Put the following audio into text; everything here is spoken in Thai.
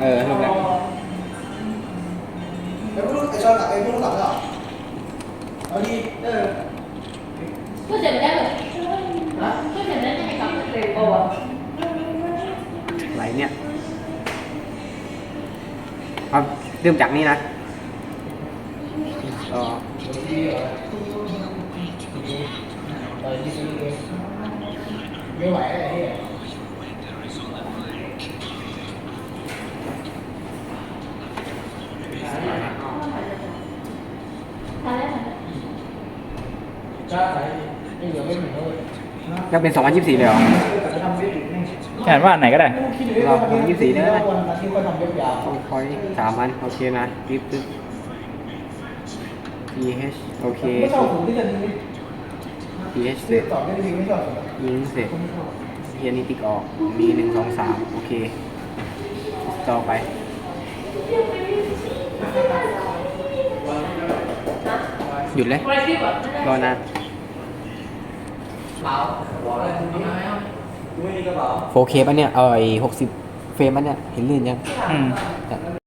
ờ lúc nãy cái lúc thầy cho cả cái lúc cặp đó nó đi ừ có thể đang được có thể đang cái cặp tiền bồ à lại nè không tiêu chặt đi này rồi ờ. như ờ. vậy là จ้าไหนไม่เหลือไม่ถึงเลยจะเป็น 2024 เลยเหรอจะทำเว็บอีกไหมอ่านว่าอันไหนก็ได้ เราผม24ได้ไหมวันที่เขาทำเว็บยาวต้องคอยสามอันโอเคนะปึ๊บปึ๊บ ph โอเคไม่ชอบผมที่จะนี้ ph เสเด็ร็กจตอบไม่ดีไม่ชอบผมยิงเสร็จเฮียนี่ติ๊กออก มีหนึ่งสองสามโอเค ต่อไป หยุดเลยบริษัทแบบรอนาน 4K ป่ะเนี่ยเออไอ60เฟรมป่ะเนี่ย เห็นลื่นยังอืมจัด